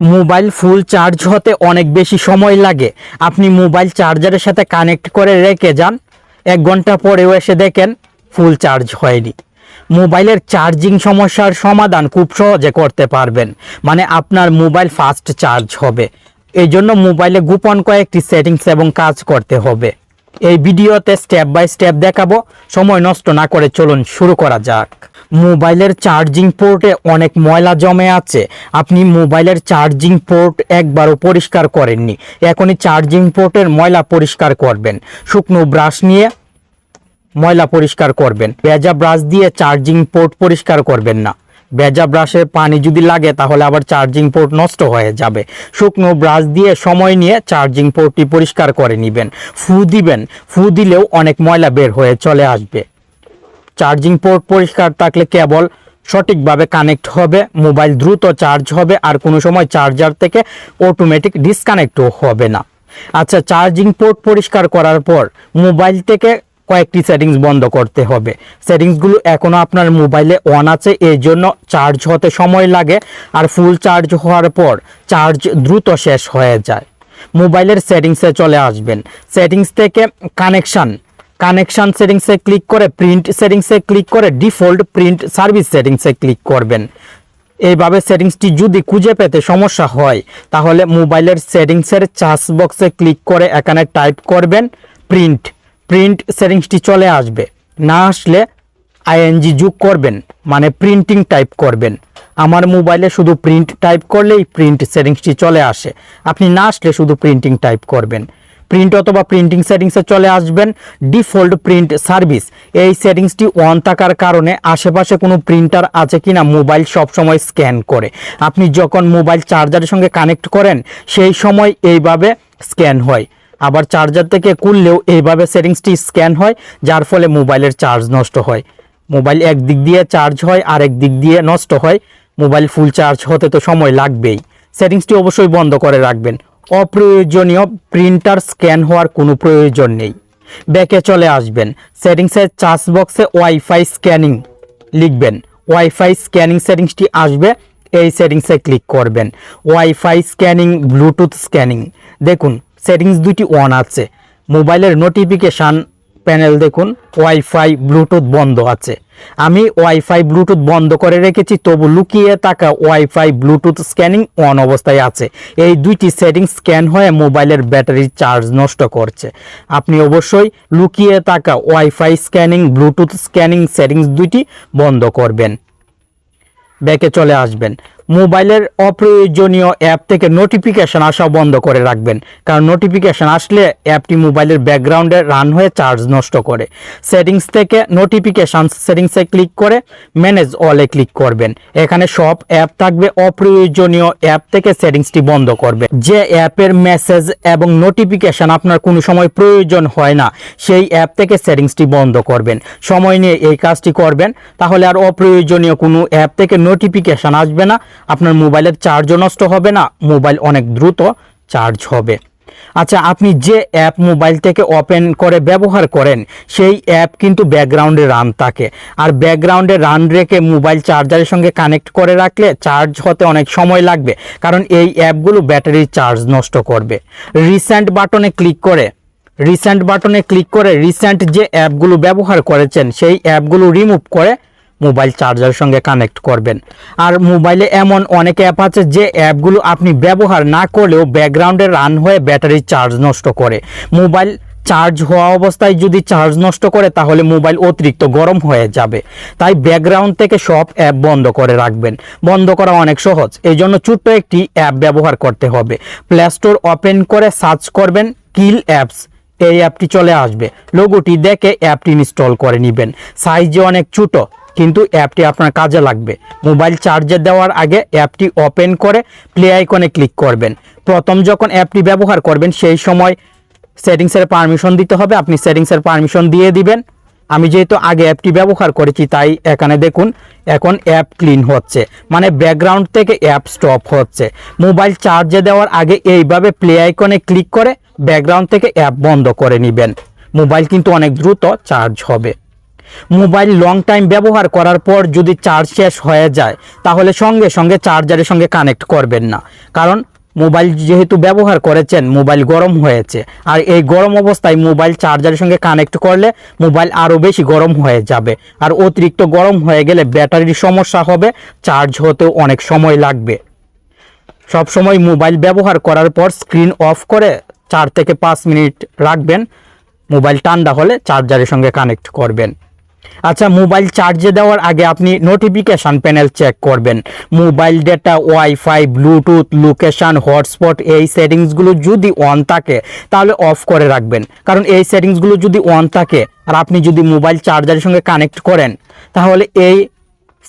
Mobile full charge হতে অনেক বেশি সময় লাগে। আপনি মোবাইল চার্জারের সাথে কানেক্ট করে রেখে যান। এক ঘণ্টা পরেও এসে দেখেন ফুল চার্জ হয়নি। মোবাইলের চার্জিং সমস্যার সমাধান খুব সহজে করতে পারবেন। মানে আপনার মোবাইল ফাস্ট চার্জ হবে। এই জন্য মোবাইলে গোপন কয়েকটি সেটিংস এবং কাজ করতে হবে। এই ভিডিওতে স্টেপ বাই স্টেপ দেখাবো। সময় নষ্ট না করে চলুন শুরু করা যাক। মোবাইলের চার্জিং পোর্টে অনেক ময়লা জমে আছে। আপনি মোবাইলের চার্জিং পোর্ট একবারও পরিষ্কার করেননি। এখনই চার্জিং পোর্টের ময়লা পরিষ্কার করবেন। শুকনো ব্রাশ নিয়ে ময়লা পরিষ্কার করবেন। ভেজা ব্রাশ দিয়ে চার্জিং পোর্ট পরিষ্কার করবেন না। ভেজা ব্রাশে পানি যদি লাগে তাহলে আবার চার্জিং পোর্ট নষ্ট হয়ে যাবে। শুকনো ব্রাশ দিয়ে সময় নিয়ে চার্জিং পোর্টটি পরিষ্কার করে নেবেন। ফু দিবেন। ফু দিলেও অনেক ময়লা বের হয়ে চলে আসবে। চার্জিং পোর্ট পরিষ্কার থাকলে কেবল সঠিকভাবে কানেক্ট হবে, মোবাইল দ্রুত চার্জ হবে আর কোনো সময় চার্জার থেকে অটোমেটিক ডিসকানেক্টও হবে না। আচ্ছা চার্জিং পোর্ট পরিষ্কার করার পর মোবাইল থেকে কয়েকটি সেটিংস বন্ধ করতে হবে। সেটিংসগুলো এখনও আপনার মোবাইলে অন আছে এই জন্য চার্জ হতে সময় লাগে আর ফুল চার্জ হওয়ার পর চার্জ দ্রুত শেষ হয়ে যায়। মোবাইলের সেটিংসে চলে আসবেন। সেটিংস থেকে কানেকশন কানেকশন সেটিংসে ক্লিক করে প্রিন্ট সেটিংসে ক্লিক করে ডিফল্ট প্রিন্ট সার্ভিস সেটিংসে ক্লিক করবেন। এইভাবে সেটিংসটি যদি খুঁজে পেতে সমস্যা হয়, তাহলে মোবাইলের সেটিংসের চার্জ বক্সে ক্লিক করে এখানে টাইপ করবেন প্রিন্ট। প্রিন্ট সেটিংসটি চলে আসবে। না আসলে আইএনজি যোগ করবেন মানে প্রিন্টিং টাইপ করবেন। আমার মোবাইলে শুধু প্রিন্ট টাইপ করলেই প্রিন্ট সেটিংসটি চলে আসে। আপনি না আসলে শুধু প্রিন্টিং টাইপ করবেন। প্রিন্ট অথবা প্রিন্টিং সেটিংসে চলে আসবেন ডিফল্ট প্রিন্ট সার্ভিস এই সেটিংসটি অন থাকার কারণে আশেপাশে কোনো প্রিন্টার আছে কিনা মোবাইল সবসময় স্ক্যান করে। আপনি যখন মোবাইল চার্জারের সঙ্গে কানেক্ট করেন, সেই সময় এইভাবে স্ক্যান হয়। আবার চার্জার থেকে খুললেও এইভাবে সেটিংসটি স্ক্যান হয়, যার ফলে মোবাইলের চার্জ নষ্ট হয়। মোবাইল এক দিক দিয়ে চার্জ হয় আর এক দিক দিয়ে নষ্ট হয়। মোবাইল ফুল চার্জ হতে তো সময় লাগবেই। সেটিংসটি অবশ্যই বন্ধ করে রাখবেন। অপ্রয়োজনীয় প্রিন্টার স্ক্যান হওয়ার কোনো প্রয়োজন নেই। ব্যাকে চলে আসবেন। সেটিংসের চার্জ বক্সে ওয়াইফাই স্ক্যানিং লিখবেন। ওয়াইফাই স্ক্যানিং সেটিংসটি আসবে, এই সেটিংসে ক্লিক করবেন। WiFi scanning, Bluetooth scanning. দেখুন, সেটিংস দুটি অন আছে। মোবাইলের নোটিফিকেশান প্যানেল দেখুন, ওয়াইফাই ব্লুটুথ বন্ধ আছে। আমি ওয়াইফাই ব্লুটুথ বন্ধ করে রেখেছি, তবু লুকিয়ে থাকা ওয়াইফাই ব্লুটুথ স্ক্যানিং অন অবস্থায় আছে। এই দুইটি সেটিং স্ক্যান হয়ে মোবাইলের ব্যাটারি চার্জ নষ্ট করছে। আপনি অবশ্যই লুকিয়ে থাকা WiFi scanning, Bluetooth scanning settings দুইটি বন্ধ করবেন। ব্যাকে চলে আসবেন। মোবাইলের অপ্রয়োজনীয় অ্যাপ থেকে নোটিফিকেশন আসা বন্ধ করে রাখবেন। কারণ নোটিফিকেশন আসলে অ্যাপটি মোবাইলের ব্যাকগ্রাউন্ডে রান হয়ে চার্জ নষ্ট করে। সেটিংস থেকে নোটিফিকেশান সেটিংসে ক্লিক করে ম্যানেজ অলে ক্লিক করবেন। এখানে সব অ্যাপ থাকবে অপ্রয়োজনীয় অ্যাপ থেকে সেটিংসটি বন্ধ করবে। যে অ্যাপের মেসেজ এবং নোটিফিকেশান আপনার কোনো সময় প্রয়োজন হয় না, সেই অ্যাপ থেকে সেটিংসটি বন্ধ করবেন। সময় নিয়ে এই কাজটি করবেন, তাহলে আর অপ্রয়োজনীয় কোনো অ্যাপ থেকে নোটিফিকেশান আসবে না। আপনার মোবাইলের চার্জও নষ্ট হবে না, মোবাইল অনেক দ্রুত চার্জ হবে। আচ্ছা আপনি যে অ্যাপ মোবাইল থেকে ওপেন করে ব্যবহার করেন, সেই অ্যাপ কিন্তু ব্যাকগ্রাউন্ডে রান থাকে। আর ব্যাকগ্রাউন্ডে রান রেখে মোবাইল চার্জারের সঙ্গে কানেক্ট করে রাখলে চার্জ হতে অনেক সময় লাগবে, কারণ এই অ্যাপগুলো ব্যাটারির চার্জ নষ্ট করবে। রিসেন্ট বাটনে ক্লিক করে, রিসেন্ট বাটনে ক্লিক করে রিসেন্ট যে অ্যাপগুলো ব্যবহার করেছেন, সেই অ্যাপগুলো রিমুভ করে মোবাইল চার্জারের সঙ্গে কানেক্ট করবেন। আর মোবাইলে এমন অনেক অ্যাপ আছে যে অ্যাপগুলো আপনি ব্যবহার না করলেও ব্যাকগ্রাউন্ডে রান হয়ে ব্যাটারি চার্জ নষ্ট করে। মোবাইল চার্জ হওয়া অবস্থায় যদি চার্জ নষ্ট করে, তাহলে মোবাইল অতিরিক্ত গরম হয়ে যাবে। তাই ব্যাকগ্রাউন্ড থেকে সব অ্যাপ বন্ধ করে রাখবেন। বন্ধ করা অনেক সহজ। এই জন্য ছোট্ট একটি অ্যাপ ব্যবহার করতে হবে। প্লে স্টোর ওপেন করে সার্চ করবেন কিল অ্যাপস এই অ্যাপটি চলে আসবে। লোগোটি দেখে অ্যাপটি ইনস্টল করে নেবেন। সাইজে অনেক ছোটো। কিন্তু অ্যাপটি আপনার কাজে লাগবে। মোবাইল চার্জে দেওয়ার আগে অ্যাপটি ওপেন করে প্লে আইকনে ক্লিক করবেন। প্রথম যখন অ্যাপটি ব্যবহার করবেন, সেই সময় সেটিংসের পারমিশন দিতে হবে। আপনি সেটিংসের পারমিশন দিয়ে দিবেন। আমি যেহেতু আগে অ্যাপটি ব্যবহার করেছি, তাই এখানে দেখুন, এখন অ্যাপ ক্লিন হচ্ছে। মানে ব্যাকগ্রাউন্ড থেকে অ্যাপ স্টপ হচ্ছে। মোবাইল চার্জে দেওয়ার আগে এইভাবে প্লে আইকনে ক্লিক করে ব্যাকগ্রাউন্ড থেকে অ্যাপ বন্ধ করে নেবেন। মোবাইল কিন্তু অনেক দ্রুত চার্জ হবে। মোবাইল লং টাইম ব্যবহার করার পর যদি চার্জ শেষ হয়ে যায়, তাহলে সঙ্গে সঙ্গে চার্জারের সঙ্গে কানেক্ট করবেন না। কারণ মোবাইল যেহেতু ব্যবহার করেছেন, মোবাইল গরম হয়েছে। আর এই গরম অবস্থায় মোবাইল চার্জারের সঙ্গে কানেক্ট করলে মোবাইল আরও বেশি গরম হয়ে যাবে। আর অতিরিক্ত গরম হয়ে গেলে ব্যাটারির সমস্যা হবে চার্জ হতেও অনেক সময় লাগবে। সব সময় মোবাইল ব্যবহার করার পর স্ক্রিন অফ করে চার থেকে পাঁচ মিনিট রাখবেন। মোবাইল ঠান্ডা হলে চার্জারের সঙ্গে কানেক্ট করবেন। আচ্ছা মোবাইল চার্জে দেওয়ার আগে আপনি নোটিফিকেশান প্যানেল চেক করবেন। Mobile data WiFi Bluetooth location hotspot এই সেটিংসগুলো যদি অন থাকে, তাহলে অফ করে রাখবেন। কারণ এই সেটিংসগুলো যদি অন থাকে, আর আপনি যদি মোবাইল চার্জারের সঙ্গে কানেক্ট করেন, তাহলে এই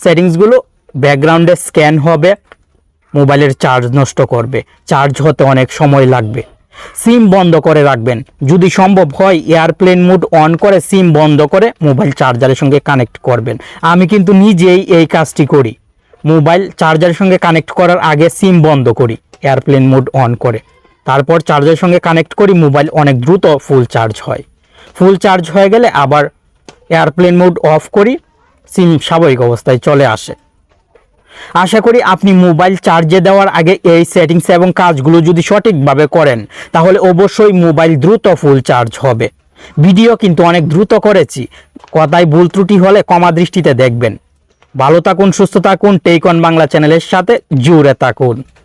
সেটিংসগুলো ব্যাকগ্রাউন্ডে স্ক্যান হবে, মোবাইলের চার্জ নষ্ট করবে। চার্জ হতে অনেক সময় লাগবে। সিম বন্ধ করে রাখবেন। যদি সম্ভব হয়, এয়ারপ্লেন মোড অন করে সিম বন্ধ করে মোবাইল চার্জারের সঙ্গে কানেক্ট করবেন। আমি কিন্তু নিজেই এই কাজটি করি। মোবাইল চার্জারের সঙ্গে কানেক্ট করার আগে সিম বন্ধ করি, এয়ারপ্লেন মোড অন করে। তারপর চার্জারের সঙ্গে কানেক্ট করি, মোবাইল অনেক দ্রুত ফুল চার্জ হয়। ফুল চার্জ হয়ে গেলে আবার এয়ারপ্লেন মোড অফ করি, সিম স্বাভাবিক অবস্থায় চলে আসে। আশা করি আপনি মোবাইল চার্জে দেওয়ার আগে এই সেটিংস এবং কাজগুলো যদি সঠিকভাবে করেন, তাহলে অবশ্যই মোবাইল দ্রুত ফুল চার্জ হবে। ভিডিও কিন্তু অনেক দ্রুত করেছি। কথায় ভুল ত্রুটি হলে কমা দৃষ্টিতে দেখবেন। ভালো থাকুন, সুস্থ থাকুন, টেকন বাংলা চ্যানেলের সাথে জুড়ে থাকুন।